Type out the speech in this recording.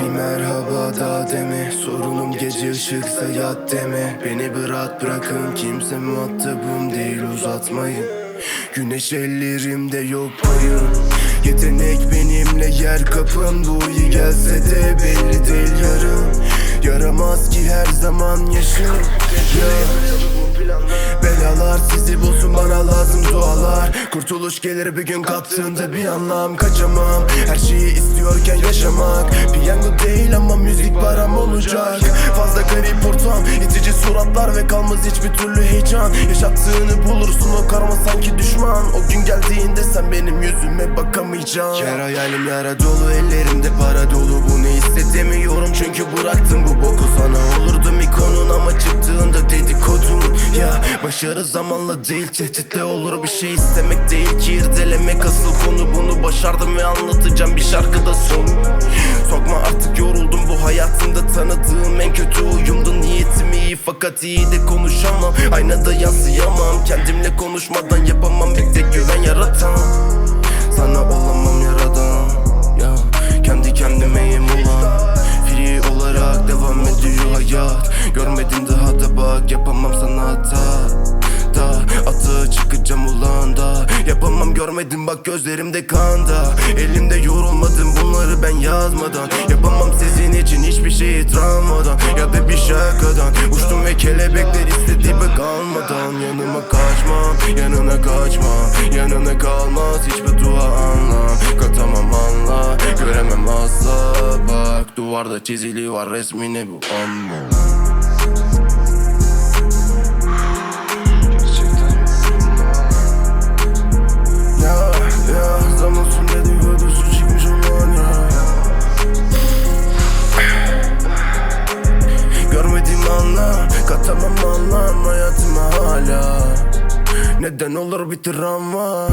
Bir merhaba da deme. Sorunum gece ışıksa yat deme. Beni rahat bırakın. Kimse muhatabım değil. Uzatmayın. Güneş ellerimde yok payım. Yetenek benimle yer kapın. Bu iyi gelse de belli değil yarım Yaramaz ki her zaman yaşım Ya Belalar sizi bulsun bana lazım dualar. Kurtuluş gelir bir gün kaptığında bir anlam Kaçamam. Her şeyi suratlar ve kalmaz hiçbir türlü heyecan. Yaşattığını bulursun o karma sanki düşman. O gün geldiğinde sen benim yüzüme bakamayacaksın. Yer hayalim yara dolu ellerimde para dolu. Bunu hissedemiyorum çünkü bıraktım bu boku. Sana Olurdum ikonun ama çıktığında dedikodun. Ya başarı zamanla değil tehditle olur. Bir şey istemek değil ki irdelemek asıl konu. Bunu başardım ve anlatacağım bir şarkıda son. Sokma artık yoruldum bu hayatımda tanıdığım en kötü uyumdu Niyetim iyi fakat iyi de konuşamam. Aynada yansıyamam. Kendimle konuşmadan yapamam. Bir tek güven yaratan. Sana olamam yaradan. Ya Kendi kendimeyim ulan Free olarak devam ediyor hayat. Görmedim daha da bak yapamam sana hata Da atı çıkacağım ulan görmedim bak gözlerimde kanda. Elimde yorulmadım bunları ben yazmadan. Yapamam sizin için hiçbir şeyi travmadan. Ya da bir şakadan. Uçtum ve kelebekler istedi be kalmadan Yanıma kaçmam yanına kaçmam. Yanına kalmaz hiçbir dua anlam Katamam anla. Göremem asla. Bak duvarda çizili var resmine bu? Amma hala. Neden olur bir travma